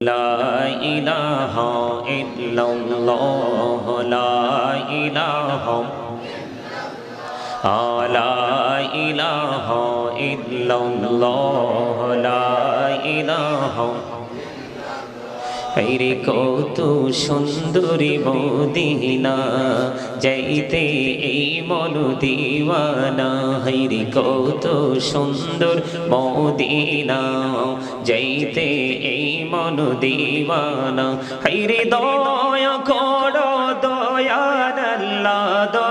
لا الہ الا اللہ لا الہ لا الہ الا اللہ রে, কত সুন্দরী মদিনা। যাইতে এই মন দিওয়ানা। হাইরে কত সুন্দর মদিনা। যাইতে এই মন দিওয়ানা। হাইরে দয়া করো দয়াল্লাহ দয়া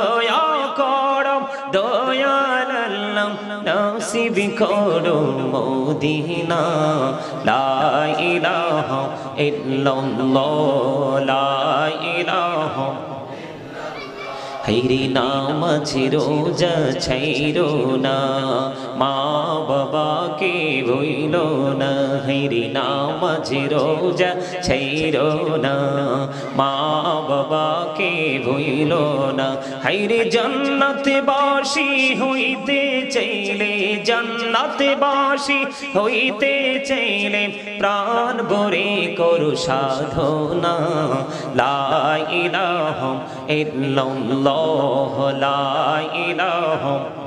করো মোদিনা লাইলাহ ইল্লাল্লাহ লাইলাহ হরি নাম ছিরো যা না মা বাবাকে ভইল না হাইরে নামাজ রোজা ছাইরো না। মা বাবাকে ভইল না হাইরে জান্নাতে বাসি হইতে চাইলে, জান্নাতে বাসি হইতে চাইলে প্রাণ ভরে করু সাধনা। লা ইলাহা ইল্লাল্লাহ, লা ইলাহা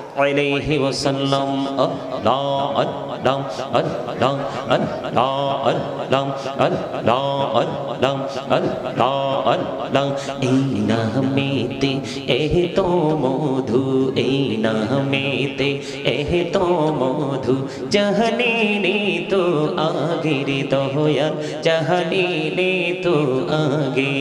अलैहि वसल्लम अल्ला अल्ला अल्ला अल्ला अल्ला अल्ला अल्ला अल्ला अल्ला ऐना मेते एह तो मधु ऐना मेते एह तो मधु जहने ने तो आगे रे तो यार जहने ने तो आगे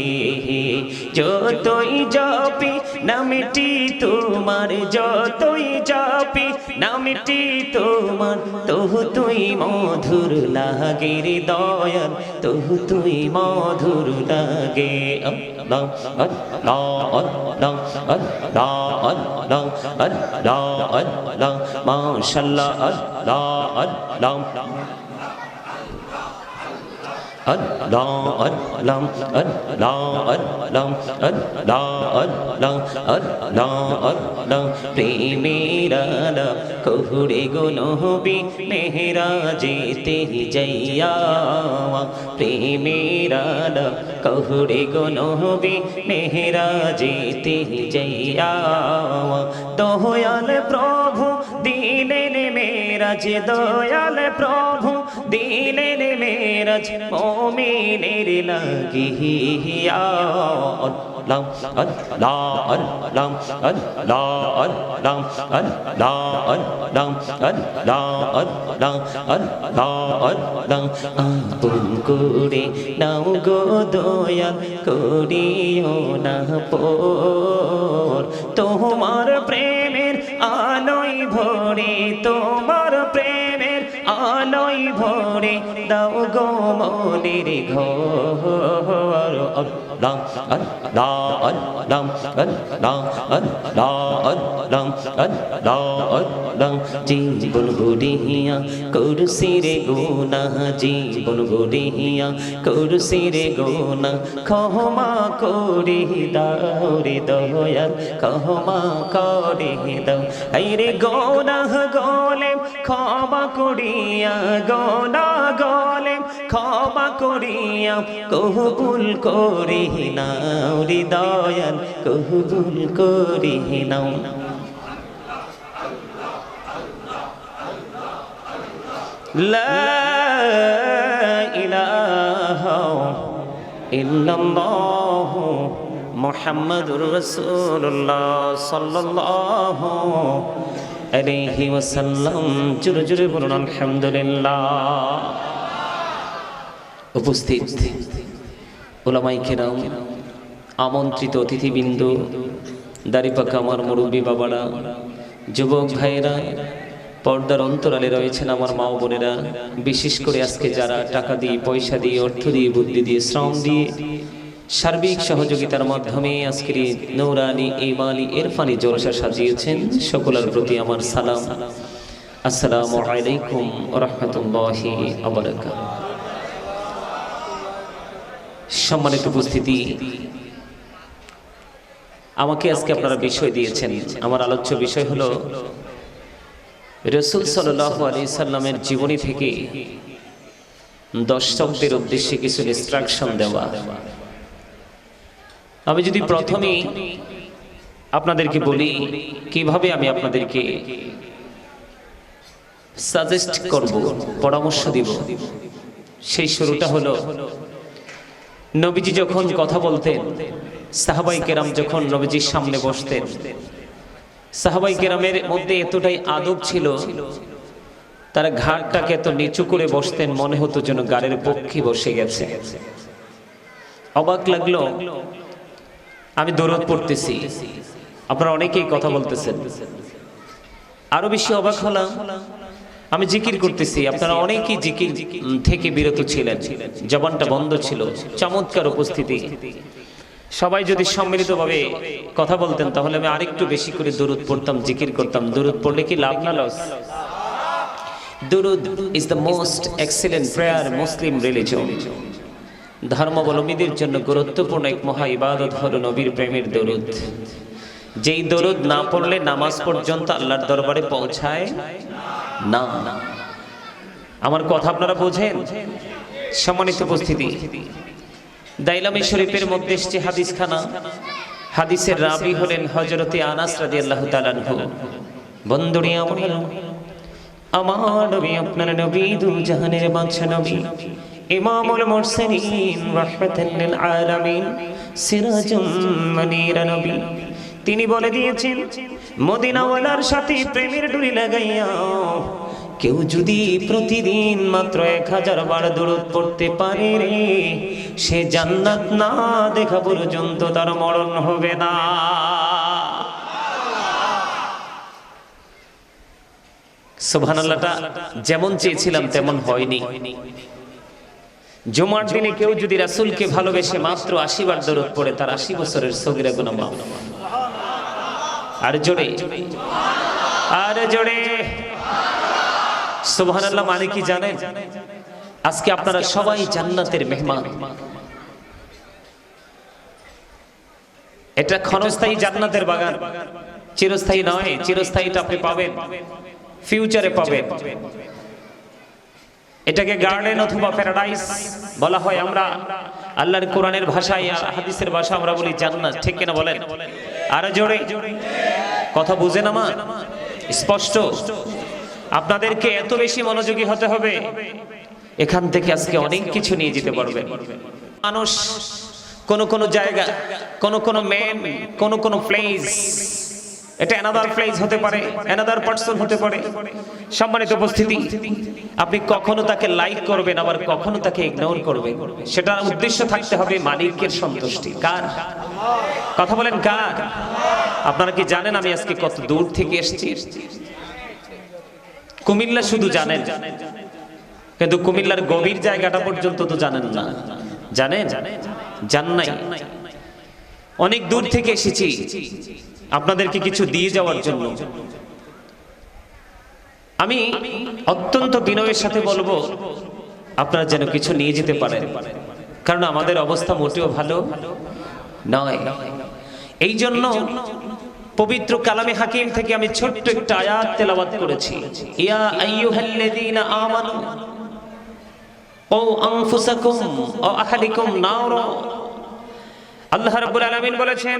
जो तो जपी नमिटी तुम्हारे जो तो যাপি নামটি তোমার। তহু তুই মধুর লাগে রে দয়াল তহু তুই মধুর লাগে আল্লাহ আল্লাহ আল্লাহ আল্লাহ আল্লাহ আল্লাহ আল্লাহ মাশাআল্লাহ আল্লাহ আল্লাহ Allah Allah Allah Allah Allah Allah Allah Allah প্রেমেরা কহুরে গো নহবি মেহরা যেতে যাইয়া প্রেমেরা কহুরে গো নহবি মেহরা যেতে যাইয়া দয়াল প্রভু দিলেন মেরাজ দয়াল প্রভু দিলেন মেরাজ মোমিনের লাগিয়া লাম আল লা আল লাম আল লা আল লাম আল লা আল লাম আল লা আল লাম আল লা আল লাম আপন করে নাও গো দয়াল করিও না পর। তোমার প্রেম আলোয় ভরে তোমার প্রেমের আলোয় ভরে দাও গো মনের ঘর। đam ấn đa ấn đam ấn đa ấn đa ấn đam ấn đa ấn đam জীবন গড়িয়া করুসি রে গোনা জীবন গড়িয়া করুসি রে গোনা ক্ষমা করে দাও রে দয়াল ক্ষমা করে দাও এই রে গোনা গলে ক্ষমা করিয়া গোনা গলে ক্ষমা করিয়া কবুল করি নাও রে দয়াল কবুল করি নাও لا إله إلا الله محمد رسول الله صلى الله عليه وسلم জোরে জোরে বলুন আলহামদুলিল্লাহ উপস্থিত ওলামাই কেরাম, আমন্ত্রিত অতিথিবৃন্দ, দাড়িপাকা আমার মুরব্বী বাবারা, যুবক ভাইয়েরা, পর্দার অন্তরালে রয়েছেন আমার মা বোনেরা, বিশেষ করে আজকে যারা টাকা দিয়ে, পয়সা দিয়ে, অর্থ দিয়ে, বুদ্ধি দিয়ে, শ্রম দিয়ে সার্বিক সহযোগিতার মাধ্যমে আজকের এই নৌরানি ইমানি এরফানি জলসা সাজিয়েছেন, সকলের প্রতি আমার সালাম। আসসালামু আলাইকুম রহমতুল্লাহি আবরাকাত সম্মানিত উপস্থিতি। আমাকে আজকে আপনারা বিষয় দিয়েছেন। আমার আলোচ্য বিষয় হলো, রসুল সাল্লাহ আলি সাল্লামের জীবনী থেকে দর্শকদের উদ্দেশ্যে কিছু ইনস্ট্রাকশন দেওয়া। আমি যদি প্রথমেই আপনাদেরকে বলি, কীভাবে আমি আপনাদেরকে সাজেস্ট করব, পরামর্শ দিব, সেই শুরুটা হলো নবীজি যখন কথা বলতেন, সাহাবাই কেরাম যখন নবীজির সামনে বসতেন, সাহাবাই কেরামের মধ্যে এতটাই আদব ছিল, তারা ঘাটটাকে এত নিচু করে বসতেন, মনে হতো যেন গাড়ির পক্ষে বসে গেছে। অবাক লাগল, আমি দৌড়ত পড়তেছি, আপনারা অনেকেই কথা বলতেছেন। আরও বেশি অবাক হলাম আমি জিকির করতেছি। আপনারা অনেকেই জিকির থেকে বিরত ছিলেন। জবানটা বন্ধ ছিল। চমৎকার উপস্থিতি। সবাই যদি সম্মিলিতভাবে কথা বলতেন, তাহলে আমি আরেকটু বেশি করে দূরত পড়তাম, জিকির করতাম। দূরত পড়লে কি লাভ না লস? দুরুদ is the most excellent prayer Muslim religion ধর্মাবলম্বীদের জন্য গুরুত্বপূর্ণ এক মহা ইবাদত হল নবীর প্রেমের দরুদ। যেই দরুদ না পড়লে নামাজ পর্যন্ত আল্লাহর দরবারে পৌঁছায় না। আমার কথা আপনারা বোঝেন? সম্মানিত উপস্থিতি। দাইলামি শরীফের মধ্যে হাদিস খানা হাদিসের রাবি হলেন হজরতে আনাস রাদি আল্লাহ তালানহু বন্ধুরি আমার আমার নবী, আপনার নবী দু জাহানের বাদশা নবী, ইমামুল মুরসালিন, রাহমাতাল লিল আলামিন সিরাজুম মুনীরা নবী তিনি বলে দিয়েছেন, মদিনাওয়ালার সাথে প্রেমের ডুরি লাগাইয়া কেউ যদি প্রতিদিন মাত্র এক হাজার বার দূরত পড়তে পারে সে জান্নাত না দেখা পর্যন্ত তার মরণ হবে না। সুবহানাল্লাহটা যেমন চেয়েছিলাম তেমন হয়নি। জুমার দিনে কেউ যদি রাসূলকে ভালোবেসে মাত্র আশি বার দরদ পড়ে, তার আশি বছরের সগিরা গুনাহ মাফ। আর জোরে। আর জোরে। সুবহানাল্লাহ মানে কি জানেন? আজকে আপনারা সবাই জান্নাতের মেহমান। এটা ক্ষণস্থায়ী জান্নাতের বাগান। চিরস্থায়ী নয়, চিরস্থায়ীটা আপনি পাবেন। ফিউচারে পাবেন। এটাকে গার্ডেন অথবা প্যারাডাইস বলা হয় আমরা। আল্লাহর কোরআনের ভাষায় হাদিসের ভাষা আমরা বলি জান্নাত। ঠিক কিনা বলেন? আর জোরে। কথা বুঝেন আমার? স্পষ্ট। আপনাদেরকে এত বেশি মনোযোগী হতে হবে। এখান থেকে আজকে অনেক কিছু নিয়ে যেতে পারবে মানুষ, কোন কোন জায়গা, কোন কোন মেন কোন কোন প্লেস এটা অ্যানাদার প্লেস হতে পারে অ্যানাদার পার্সন হতে পারে। সম্মানিত উপস্থিতি আপনি কখনো তাকে লাইক করবেন আবার কখনো তাকে ইগনোর করবেন। সেটা উদ্দেশ্য থাকতে হবে মালিকের সন্তুষ্টি। কার? কথা বলেন কার? আপনারা কি জানেন আমি আজকে কত দূর থেকে এসেছি? কুমিল্লা শুধু জানেন। কিন্তু কুমিল্লার গভীর জায়গাটা পর্যন্ত তো জানেন না। জানেন? জান নাই। অনেক দূর থেকে এসেছি। আপনাদেরকে কিছু দিয়ে যাওয়ার জন্য। আমি অত্যন্ত বিনয়ের সাথে বলব, আপনারা যেন কিছু নিয়ে যেতে পারেন। কারণ আমাদের অবস্থা মোটেও ভালো নয়। এই জন্য পবিত্র কালামে হাকিম থেকে আমি ছোট্ট একটা আয়াত তেলাওয়াত করেছি। ইয়া আইয়ুহাল্লাযীনা আমানু, ও আনফুসাকুম ও আহলিকুম নার। আল্লাহ রাব্বুল আলামিন বলেছেন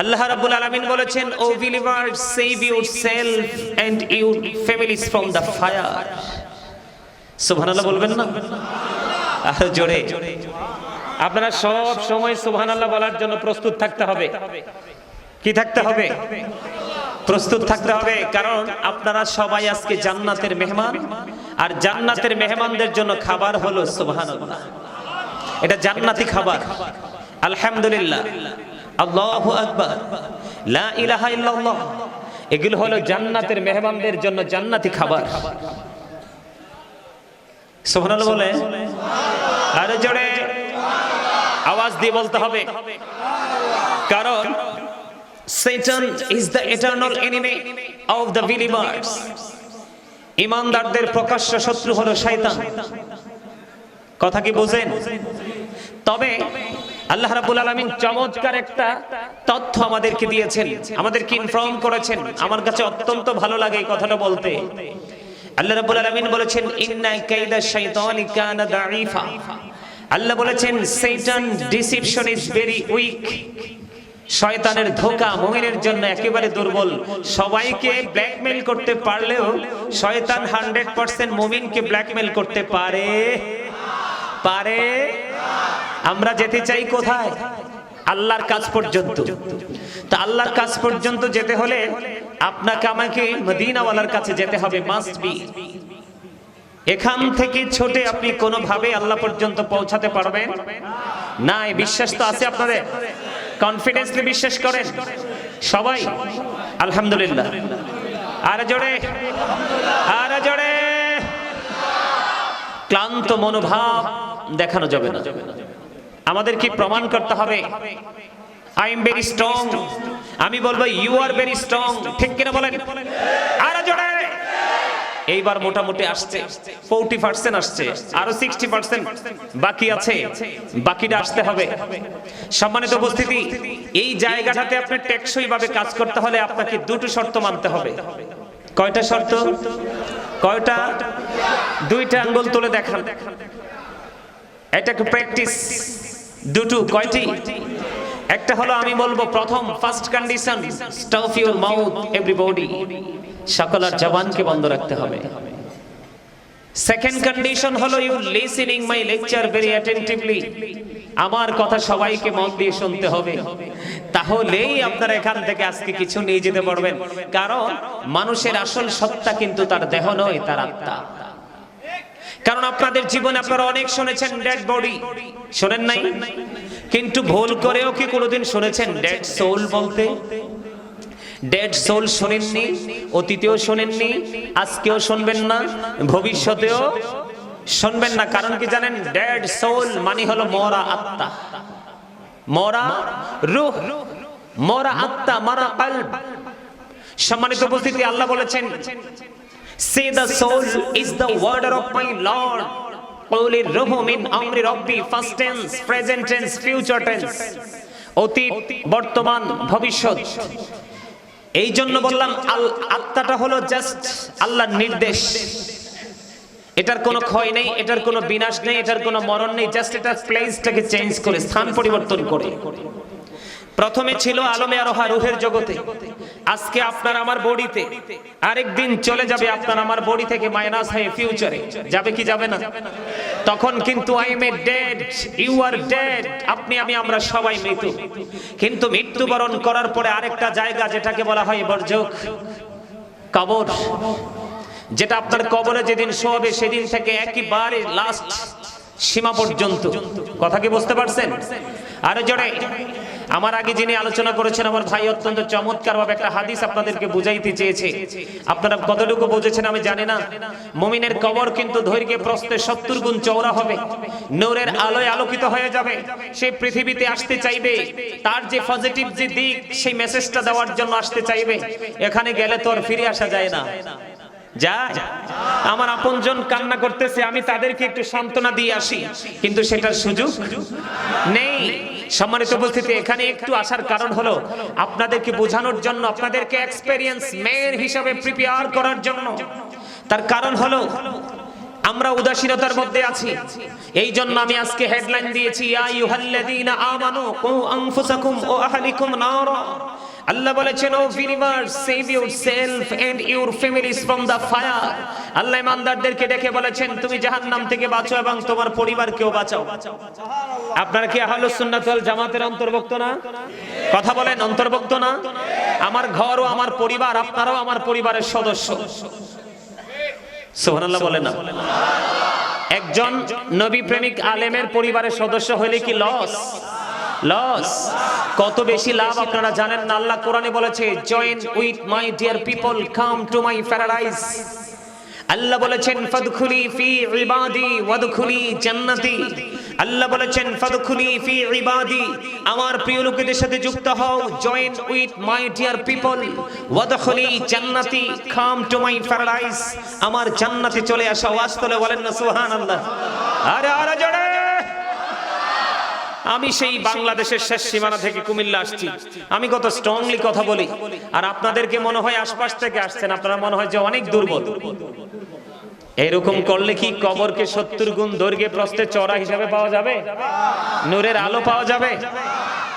আল্লাহ রাব্বুল আলামিন বলেছেন O believers save yourself and your families from the fire সুবহানাল্লাহ বলবেন না? আর জোরে। আপনারা সব সময় সুবহানাল্লাহ বলার জন্য প্রস্তুত থাকতে হবে। কি থাকতে হবে? প্রস্তুত থাকতে হবে, কারণ আপনারা সবাই আজকে জান্নাতের মেহমান, আর জান্নাতের মেহমানদের জন্য খাবার হলো সুবহানাল্লাহ। এটা জান্নাতি খাবার। আলহামদুলিল্লাহ। আল্লাহু আকবার। লা ইলাহা ইল্লাল্লাহ। এগুলো হলো জান্নাতের মেহমানদের জন্য জান্নাতি খাবার। সুবহানাল্লাহ বলে, আরে জোরে আওয়াজ দিয়ে বলতে হবে। কারণ Satan is the eternal enemy of the believers. ইমানদারদের প্রকাশ্য শত্রু হলো শয়তান। কথা কি বোঝেন? তবে আল্লাহ রাব্বুল আলামিন চমৎকার একটা তথ্য আমাদেরকে দিয়েছেন, আমাদেরকে ইনফর্ম করেছেন। আমার কাছে অত্যন্ত ভালো লাগে এই কথাটা বলতে। আল্লাহ রাব্বুল আলামিন বলেছেন, ইন্না কাইদা কানা দাঈফা। আল্লাহ বলেছেন Satan deception is very weak শয়তানের ধোকা মুমিনের জন্য একেবারে দুর্বল। সবাইকে ব্ল্যাকমেল করতে পারলেও শয়তান হান্ড্রেড পার্সেন্ট মুমিনকে ব্ল্যাকমেল করতে পারে। পারে? আমরা যেতে চাই কোথায়? আল্লাহর কাজ পর্যন্ত। তা আল্লাহর কাজ পর্যন্ত যেতে হলে আপনাকে আমাকে মদিনাওয়ালার কাছে যেতে হবে মাস্ট বি এখান থেকে ছোটে আপনি কোনোভাবে আল্লাহ পর্যন্ত পৌঁছাতে পারবেন? না এই বিশ্বাস তো আছে আপনাদের। কনফিডেন্সলি বিশ্বাস করেন। সবাই, আলহামদুলিল্লাহ। আর জোরে আর জোরে। ক্লান্ত মনোভাব দেখানো যাবে না। আমাদের কি প্রমাণ করতে হবে? আই এম ভেরি স্ট্রং আমি বলব ইউ আর ভেরি স্ট্রং ঠিক কিনা বলেন? আর জোরে। এইবার মোটামুটি আসছে। ফোরটি পার্সেন্ট আসছে। আরও সিক্সটি পার্সেন্ট বাকি আছে। বাকিটা আসতে হবে। সম্মানিত উপস্থিতি, এই জায়গাটাতে আপনার টেকসই ভাবে কাজ করতে হলে আপনাকে দুটো শর্ত মানতে হবে। কয়টা শর্ত? কয়টা? দুইটা আঙ্গুল তুলে দেখান। এটা একটু প্র্যাকটিস দুটো, কয়টি? একটা হলো আমি বলব প্রথম first condition stuff your mouth everybody সকলের জবানকে বন্ধ রাখতে হবে। সেকেন্ড কন্ডিশন হলো you listening my lecture very attentively আমার কথা সবাইকে মন দিয়ে শুনতে হবে। তাহলেই আপনারা এখান থেকে আজকে কিছু নিয়ে যেতে পারবেন। কারণ মানুষের আসল সত্তা কিন্তু তার দেহ নয়, তার আত্মা। কারণ আপনাদের জীবনে আপনারা অনেক শুনেছেন ডেড বডি শোনেন নাই? কিন্তু ভুল করেও কি কোনোদিন শুনেছেন ডেড সোল বলতে? ডেড সোল শোনেননি, অতীতেও শোনেননি, আজকেও শুনবেন না, ভবিষ্যতেও শুনবেন না। কারণ কি জানেন? ডেড সোল মানে হলো মরা আত্মা। মরা রূহ, মরা আত্মা, মরা কলব। সম্মানিত উপস্থিতি, আল্লাহ বলেছেন Say the soul is the word of my Lord. কৌলির রহুম ইন আমরি রব্বি first tense present tense future tense অতীত বর্তমান ভবিষ্যৎ এই জন্য বললাম আত্মাটা হলো জাস্ট আল্লাহর নির্দেশ। এটার কোনো ক্ষয় নেই, এটার কোনো বিনাশ নেই, এটার কোনো মরণ নেই জাস্ট এটা প্লেসটাকে চেঞ্জ করে, স্থান পরিবর্তন করে। প্রথমে ছিল আলমে আরোহা, রুহের জগতে। আজকে আপনার আমার বডিতে আরেকদিন চলে যাবে আপনার আমার বডি থেকে মাইনাস হয়ে ফিউচারে যাবে কি যাবে না? তখন কিন্তু I am a dead you are dead আপনি, আমি, আমরা সবাই মৃত। কিন্তু মৃত্যুবরণ করার পরে আরেকটা জায়গা যেটাকে বলা হয় বর্জক কবর, যেটা আপনার কবরে যেদিন শোয়াবে সেদিন থেকে একেবারে লাস্ট সীমা পর্যন্ত। কথা কি বুঝতে পারছেন? আরে জোরে। আমার আগে যিনি আলোচনা করেছেন, আমার ভাই অত্যন্ত চমৎকার ভাবে একটা হাদিস আপনাদেরকে বুঝাইতে চেয়েছে। আপনারা কতটুকু বুঝেছেন আমি জানি না। মুমিনের কবর কিন্তু দৈর্ঘ্যে প্রস্তে সত্তর গুণ চওড়া হবে। নূরের আলোয় আলোকিত হয়ে যাবে। সে পৃথিবীতে আসতে চাইবে। তার যে পজিটিভ যে দিক, সেই মেসেজটা দেওয়ার জন্য আসতে চাইবে। এখানে গেলে তো আর ফিরে আসা যায় না। যায় আমার আপনজন কান্না করতেছে, আমি তাদেরকে একটু সান্ত্বনা দিয়ে আসি। কিন্তু সেটার সুযোগ নেই। সম্মানিত উপস্থিতি, এখানে একটু আসার কারণ হলো আপনাদেরকে বোঝানোর জন্য, আপনাদেরকে এক্সপেরিয়েন্স মেয়ের হিসাবে প্রিপেয়ার করার জন্য। তার কারণ হলো, আমরা উদাসীনতার মধ্যে আছি। এই জন্য আমি আজকে হেডলাইন দিয়েছি, ইয়া আইয়ুহাল্লাযীনা আমানু কু আনফুসাকুম ওয়া আহলিকুম নারা। আল্লাহ বলেছেন, O believer save yourself and your families from the fire Allah ইমানদারদেরকে ডেকে বলেছেন, তুমি জাহান্নাম থেকে বাঁচো এবং তোমার পরিবারকেও বাঁচাও। আপনারা কি আহলুস সুন্নাত ওয়াল জামাতের অন্তর্ভুক্ত না? কথা বলেন, অন্তর্ভুক্ত না? আমার ঘর ও আমার পরিবার, আপনারাও আমার পরিবারের সদস্য। সুবহানাল্লাহ বলেন না। একজন নবী প্রেমিক আলেমের পরিবারের সদস্য হলে কি লস লস কত বেশি লাভ আপনারা জানেন? না আল্লাহ কোরআনে বলেছে join with my dear people come to my paradise Allah বলেছেন ফাদখুলি ফি ইবাদি ওয়াদখুলি জান্নাতি। আল্লাহ বলেছেন ফাদখুলি ফি ইবাদি আমার প্রিয় লোকেদের সাথে যুক্ত হও। Join with my dear people ওয়াদখুলি জান্নাতি কাম টু মাই প্যারাডাইস আমার জান্নাতে চলে আসো আওয়াজ তোলে বলেন না সুবহানাল্লাহ। আরে আরে জোরে আমি সেই বাংলাদেশের শেষ সীমানা থেকে কুমিল্লা আসছি। আমি কত স্ট্রংলি কথা বলি। আর আপনাদেরকে মনে হয় আশপাশ থেকে আসছেন, আপনারা মনে হয় যে অনেক দুর্বল। এরকম করলে কি কবরকে সত্তর গুণ দৈর্ঘ্যে প্রস্তে চড়া হিসাবে পাওয়া যাবে? নূরের আলো পাওয়া যাবে?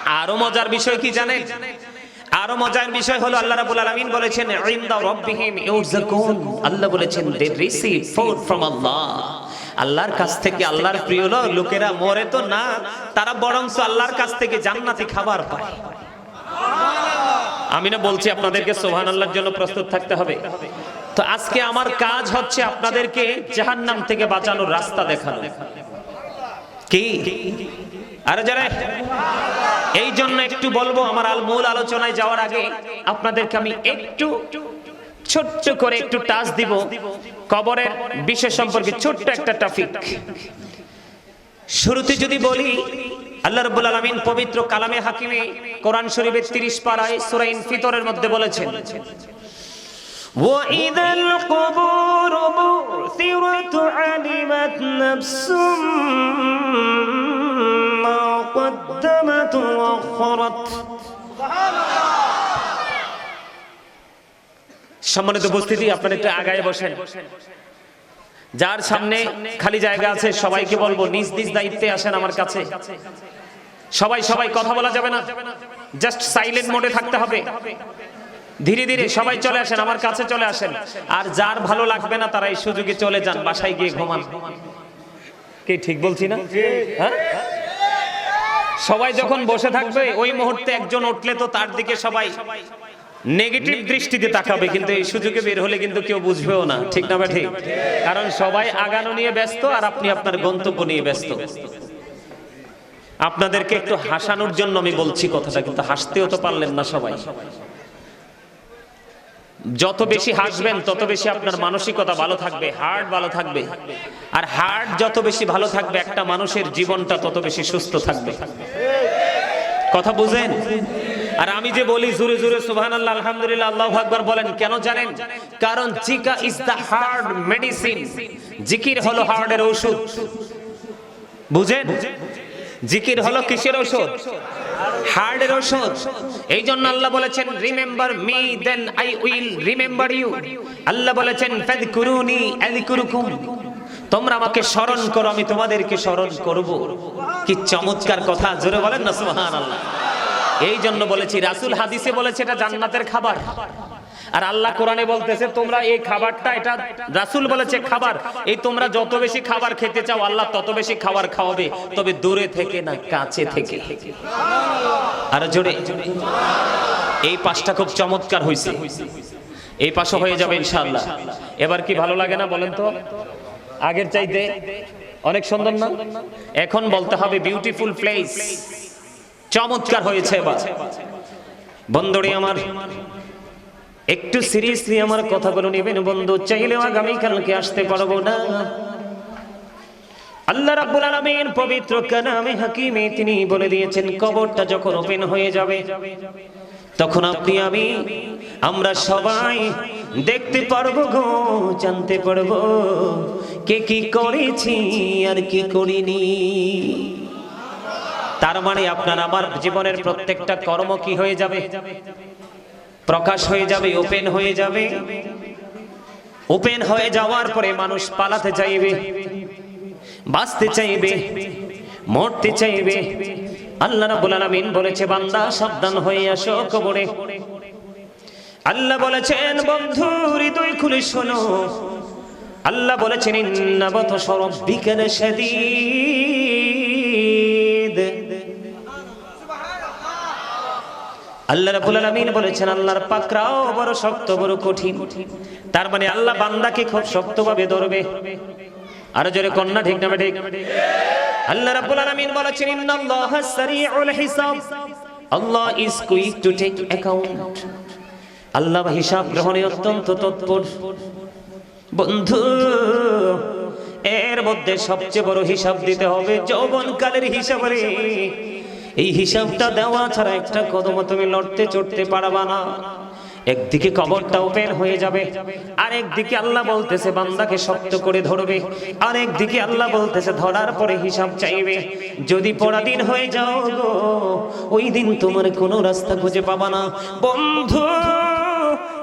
আরও মজার বিষয় কি জানেন? আরও মজার বিষয় হলো আল্লাহ রাব্বুল আলামিন বলেছেন, ইনদা রাব্বিহিম ইউরজাকুন আল্লাহ বলেছেন they receive food from Allah আল্লাহর কাছ থেকে আল্লাহর প্রিয় লো- লোকেরা মরে তো না তারা বরংস আল্লাহর কাছ থেকে জান্নাতি খাবার পায়। আমি না বলছি আপনাদেরকে সোহান আল্লাহর জন্য প্রস্তুত থাকতে হবে। তো আজকে আমার কাজ হচ্ছে আপনাদেরকে জাহান্নাম থেকে বাঁচানোর রাস্তা দেখানো। কি? আরে যারা এই জন্য একটু বলব আমার আল মূল আলোচনায় যাওয়ার আগে আপনাদেরকে আমি একটু ছোট্ট করে একটু টাচ দিব। কবরের বিষয় সম্পর্কে ছোট্ট একটা টপিক শুরুতে যদি বলি আল্লাহ রাব্বুল আলামিন পবিত্র কালামে হাকিমে কোরআন শরীফের 30 পারায় সূরা ইনফিতরের মধ্যে বলেছেন وإذا القبور بعثرت علمت نفس ما قدمت وأخرت সম্মানিত উপস্থিতি, আপনারা একটু আগায় বসেন। যার সামনে খালি জায়গা আছে, সবাইকে বলব, নিজ নিজ দায়িত্বে আসেন আমার কাছে। সবাই সবাই কথা বলা যাবে না। জাস্ট সাইলেন্ট মোডে থাকতে হবে। ধীরে ধীরে সবাই চলে আসেন, আমার কাছে চলে আসেন। আর যার ভালো লাগবে না, তারা এই সুযোগে চলে যান, বাসায় গিয়ে ঘুমান। কে, ঠিক বলছি না? হ্যাঁ? সবাই যখন বসে থাকবে, ওই মুহূর্তে একজন উঠলে তো তার দিকে সবাই নেগেটিভ দৃষ্টিতে তাকাবে কিন্তু এই সুযোগে বের হলে কিন্তু কেউ বুঝবেও না ঠিক না ঠিক? কারণ সবাই আগানো নিয়ে ব্যস্ত আর আপনি আপনার গন্তব্য নিয়ে ব্যস্ত। আপনাদেরকে একটু হাসানোর জন্য আমি বলছি কথাটা কিন্তু হাসতেও তো পারলেন না সবাই। যত বেশি হাসবেন তত বেশি আপনার মানসিকতা ভালো থাকবে হার্ট ভালো থাকবে। আর হার্ট যত বেশি ভালো থাকবে একটা মানুষের জীবনটা তত বেশি সুস্থ থাকবে। কথা বুঝেন আর আমি যে বলি জোরে জোরে সুবহানাল্লাহ, আলহামদুলিল্লাহ, আল্লাহু আকবার বলেন, কেন জানেন? কারণ জিকা ইজ দা হার্ড মেডিসিন জিকির হলো হার্টের ঔষধ বুঝেন? জিকির হলো কিসের ঔষধ হার্টের ঔষধ এই জন্য আল্লাহ বলেছেন remember me then I will remember you Allah বলেছেন ফাদকুরুনি আযকুরুকুম। তোমরা আমাকে স্মরণ করো, আমি তোমাদেরকে স্মরণ করব। কি চমৎকার কথা, জোরে বলেন না সুবহানাল্লাহ। এই জন্য বলেছি, রাসূল হাদিসে বলেছে এটা জান্নাতের খাবার। আর আল্লাহ কোরআনে বলতেছে, তোমরা এই খাবারটা, এটা রাসূল বলেছে খাবার। এই তোমরা যত বেশি খাবার খেতে চাও, আল্লাহ তত বেশি খাবার খাওয়াবে। তবে দূরে থেকে না কাছে থেকে। আর জোরে। এই পাশটা খুব চমৎকার হয়েছে এই পাশে হয়ে যাবে ইনশাআল্লাহ। এবার কি ভালো লাগে না বলেন তো? আগের চাইতে অনেক সুন্দর না? এখন বলতে হবে বিউটিফুল প্লেস চমৎকার হয়েছে এবার। বন্ধুরে আমার, একটু সিরিয়াসলি আমার কথাগুলো নেবেন বন্ধু, চাইলেও আগামী কালকে আসতে পারব না। আল্লাহ রাব্বুল আলামিন পবিত্র কালামে হাকিমে তিনি বলে দিয়েছেন, কবরটা যখন ওপেন হয়ে যাবে, তখন আপনি, আমি, আমরা সবাই দেখতে পারব গো, জানতে পারব কে কি করেছি আর কি করিনি। তার মানে আপনার আমার জীবনের প্রত্যেকটা কর্ম কি হয়ে যাবে? প্রকাশ হয়ে যাবে, ওপেন হয়ে যাবে। ওপেন হয়ে যাওয়ার পরে মানুষ পালাতে চাইবে, বাঁচতে চাইবে, মরতে চাইবে। আল্লাহ রাব্বুল আলামিন বলেছে, বান্দা, সাবধান হয়ে আসো কবরে। আল্লাহ বলেছেন, বন্ধু, হৃদয় খুলে শোনো। আল্লাহ বলেছেন ইন্নাবত সরব্বিকা লাশাদীদ আল্লাহ রাব্বুল আলামিন বলেছেন, আল্লাহর পাকরাও বড় শক্ত, বড় কঠিন। তার মানে আল্লাহ বান্দাকে খুব শক্তভাবে ধরবে। আরও জোরে কন্যা ঠিক না ঠিক? আল্লাহ রাব্বুল আলামিন বলেছেন সারিউল হিসাব। Allah is quick to take account Allah হিসাব গ্রহণে অত্যন্ত তৎপর। বন্ধু, এর মধ্যে সবচেয়ে বড় হিসাব দিতে হবে, যৌবনকালের হিসাব রে। এই হিসাবটা দেওয়া ছাড়া একটা কদম তুমি লড়তে, চড়তে পারবা না। একদিকে কবরটা ওপেন হয়ে যাবে আর একদিকে আল্লাহ বলতেছে বান্দাকে শক্ত করে ধরবে আর একদিকে আল্লাহ বলতেছে ধরার পরে হিসাব চাইবে। যদি পরাধীন হয়ে যাও গো, ওই দিন তোমার কোনো রাস্তা খুঁজে পাবা না। বন্ধু,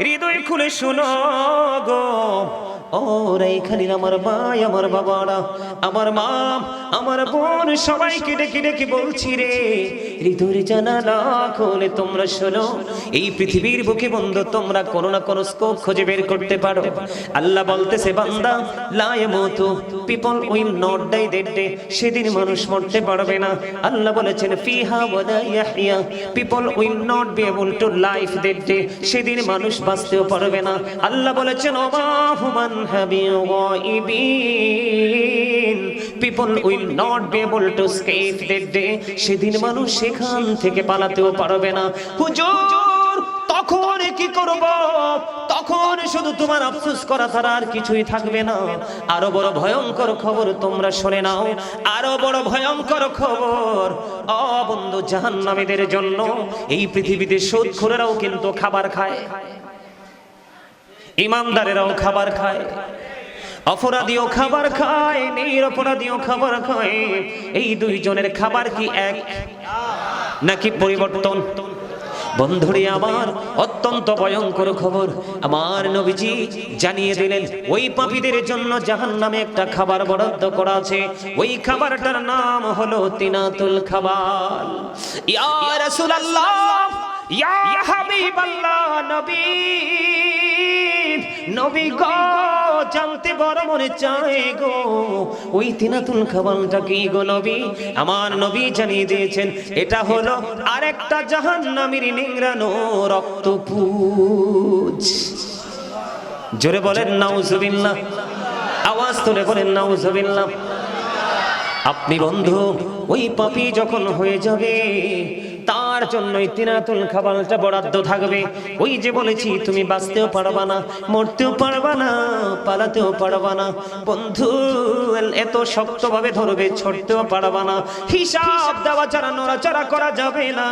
হৃদয় খুলে শুনো গো আমার আমার আমার মা, আমার বোন বলছি রে জানালা তোমরা শোনো, এই পৃথিবীর বুকে তোমরা কোনো না কোনো স্কোপ খুঁজে বের করতে পারো। আল্লাহ বলতেছে, বান্দা লায় মতো পিপল নট সেদিন মানুষ মরতে পারবে না। আল্লাহ বলেছেন people will not be able to live that সেদিন মানুষ বাঁচতেও পারবে না। আল্লাহ বলেছেন গায়িবিন people will not be able to escape that day সেদিন মানুষ সেখান থেকে পালাতেও পারবে না। হুজুর, তখন কি করব? তখন শুধু তোমার আফসোস করা ছাড়া আর কিছুই থাকবে না। আরও বড় ভয়ঙ্কর খবর তোমরা শুনে নাও। আরও বড় ভয়ঙ্কর খবর। অ বন্ধু জাহান্নামীদের জন্য এই পৃথিবীতে সুদখোরেরাও কিন্তু খাবার খায়। ইমানদারেরাও খাবার খায়, অপরাধীও খাবার খায়, নিরপরাধীও খাবার খায়। এই দুইজনের খাবার কি এক নাকি পরিবর্তন? বন্ধুরে, আমার অত্যন্ত ভয়ঙ্কর খবর। আমার নবীজি জানিয়ে দিলেন, ওই পাপীদের জন্য জাহান নামে একটা খাবার বরাদ্দ করা আছে। ওই খাবারটার নাম হলো তিনাতুল খাবার ইয়া রাসূলুল্লাহ, ইয়া হাবিবাল্লাহ নবী। নবী গো, জানতে বড় মনে চায় গো। ওই তিনাতুল খাবারটা কি গো নবী? আমার নবী জানিয়ে দিয়েছেন, এটা হলো আরেকটা জাহান্নামীর নিংরানো রক্তপুজ জোরে বলেন, নাউজুবিল্লাহ। আওয়াজ তুলে বলেন, নাউজুবিল্লাহ। আপনি বন্ধু, ওই পাপি যখন হয়ে যাবে তার জন্যই তিনাতুল খাবারটা বরাদ্দ থাকবে। ওই যে বলেছি, তুমি বাঁচতেও পারবা না, মরতেও পারবা না, পালাতেও পারবা না। বন্ধু এত শক্তভাবে ধরবে, ছড়তেও পারবা না। হিসাব দেওয়া ছাড়া, নড়াচড়া করা যাবে না।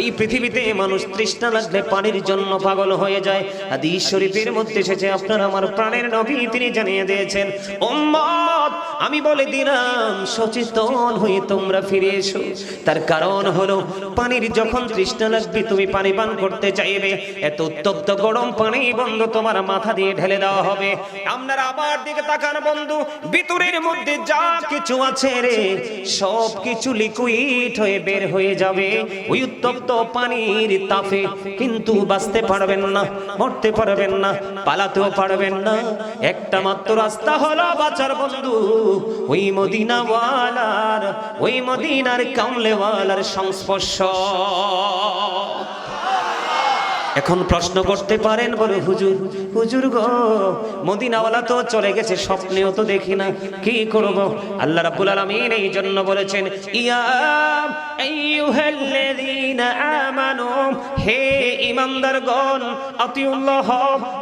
এই পৃথিবীতে মানুষ তৃষ্ণা লাগলে পানির জন্য পাগল হয়ে যায়। আদি শরীফের মধ্যে এসেছে, আপনার আমার প্রাণের নবী তিনি জানিয়ে দিয়েছেন, উম্মত, আমি বলে দিলাম, সচেতন হয়ে তোমরা ফিরে এসো। তার কারণ হলো, পানির যখন তৃষ্ণা লাগবে, তুমি পানি পান করতে চাইবে। এত উত্তপ্ত গরম পানি বন্ধু তোমার মাথা দিয়ে ঢেলে দেওয়া হবে। আপনারা আবার দিকে তাকান বন্ধু, ভিতরের মধ্যে যা কিছু আছে রে, সব কিছু লিকুইড হয়ে বের হয়ে যাবে। ওই উত্তপ্ত পানির তাপে কিন্তু বাঁচতে পারবেন না, মরতে পারবেন না, পালাতেও পারবেন না। একটা মাত্র রাস্তা হলো বাঁচার বন্ধু। ওই মদিনাওয়ালার, ওই মদিনার কামলেওয়ালার সংস্পর্শ। 啊。এখন প্রশ্ন করতে পারেন বলে, হুজুর হুজুর গো, মদিনাওয়ালা তো চলে গেছে, স্বপ্নেও তো দেখি না, কি করব? আল্লাহ রাব্বুল আলামিন এই জন্য বলেছেন, ইয়া আইয়ুহাল্লাযীনা আমানু, হে ঈমানদারগণ, আতিউল্লাহ,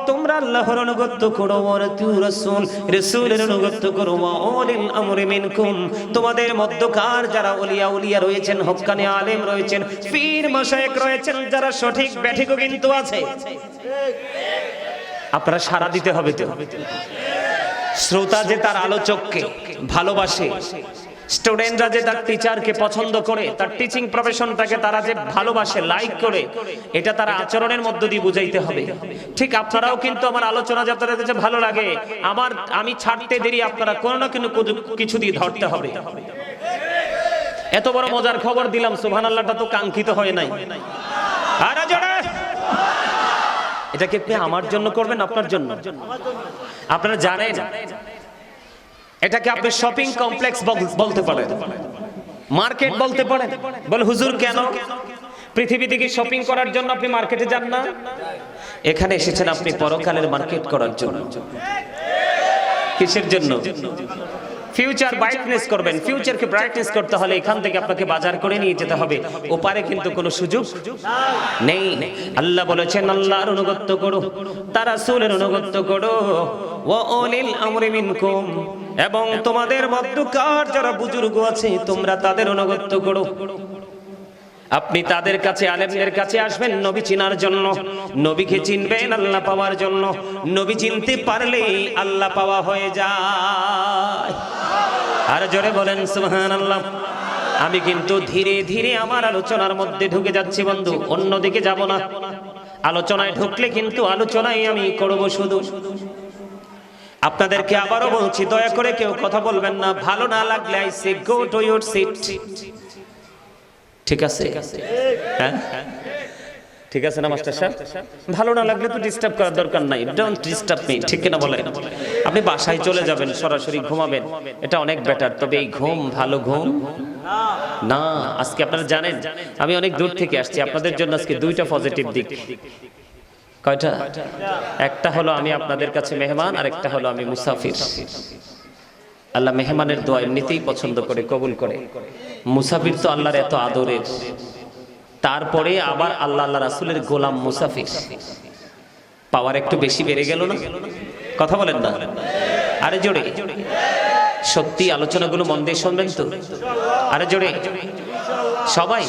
তোমরা আল্লাহর অনুগত করো, ওয়া আতিউ রাসূল, রাসূলের অনুগত করো, ওয়া উলিল আমরি মিনকুম, তোমাদের মধ্যকার যারা ওলিয়া উলিয়া রয়েছেন, হক্কানি আলেম রয়েছেন, পীর, মাশায়েখ রয়েছেন, যারা সঠিক ব্যাঠিকও কিন্তু আছে। আপনারা সারা দিতে হবে তো। শ্রোতা যে তার আলোচককে ভালোবাসে স্টুডেন্টরা যে তার টিচারকে পছন্দ করে, তার টিচিং প্রফেশনটাকে তারা যে ভালোবাসে লাইক করে, এটা তারা আচরণের মধ্য দিয়ে বুঝাইতে হবে। ঠিক আপনারাও কিন্তু আমার আলোচনা যে কাছে ভালো লাগে, আমার, আমি ছাড়তে দেরি, আপনারা কোনো না কোনো কিছু দিয়ে ধরতে হবে। এত বড় মজার খবর দিলাম সুবহান আল্লাহটা তো কাঙ্ক্ষিত হয় নাই। আরে এটা কি আপনি আমার জন্য করবেন আপনার জন্য। আপনারা জানেন এটাকে আপনি শপিং কমপ্লেক্স বলতে পারেন। মার্কেট বলতে পারেন। বল হুজুর কেন? পৃথিবী থেকে শপিং করার জন্য আপনি মার্কেটে যান না? এখানে এসেছেন আপনি পরকালের মার্কেট করার জন্য? কিসের জন্য? ফিউচার ব্রাইটনেস করবেন। ফিউচারকে ব্রাইটনেস করতে হলে এখান থেকে আপনাকে বাজার করে নিয়ে যেতে হবে। ওপারে কিন্তু কোনো সুযোগ নেই। আল্লাহ বলেছেন, আল্লাহর অনুগত্য করো, তার রাসূলের অনুগত্য করো। ওয়া উলিল আমরি মিনকুম। এবং তোমাদের মধ্যকার যারা বুজুর্গ আছে, তোমরা তাদের অনুগত্য করো। আপনি তাদের কাছে, আলেমদের কাছে আসবেন, নবী চিনার জন্য। নবীকে চিনবেন, আল্লাহ পাওয়ার জন্য। নবী চিনতে পারলেই আল্লাহ পাওয়া হয়ে যায়। আর জোরে বলেন সুবহান আল্লাহ আমি কিন্তু ধীরে ধীরে আমার আলোচনার মধ্যে ঢুকে যাচ্ছি, বন্ধু। অন্যদিকে যাব না। আলোচনায় ঢুকলে কিন্তু আলোচনায় আমি করব শুধু। আপনাদেরকে আবারও বলছি, দয়া করে কেউ কথা বলবেন না। ভালো না লাগলে I say go to your seat ঠিক আছে? হ্যাঁ? ঠিক আছে না মাস্টার সাহেব ভালো না লাগলে তো ডিস্টার্ব করার দরকার নাই। ডোন্ট ডিস্টার্ব মি ঠিক কিনা বলেন? আপনি বাসায় চলে যাবেন সরাসরি ঘুমাবেন। এটা অনেক বেটার তবে এই ঘুম ভালো ঘুম? না আজকে আপনারা জানেন আমি অনেক দূর থেকে আসছি। আপনাদের জন্য আজকে দুইটা পজিটিভ দিক। কয়টা? একটা হলো আমি আপনাদের কাছে মেহমান আর একটা হলো আমি মুসাফির। আল্লাহ মেহমানের দোয়া এমনিতেই পছন্দ করে কবুল করে। মুসাফির তো আল্লাহর এত আদরের। তারপরে আবার আল্লাহ আল্লাহ রাসুলের গোলাম মুসাফির। পাওয়ার একটু বেশি বেড়ে গেল না? কথা বলেন না? আরে জোরে। সত্যি আলোচনাগুলো মন দিয়ে শুনবেন তো? আরে জোরে। সবাই?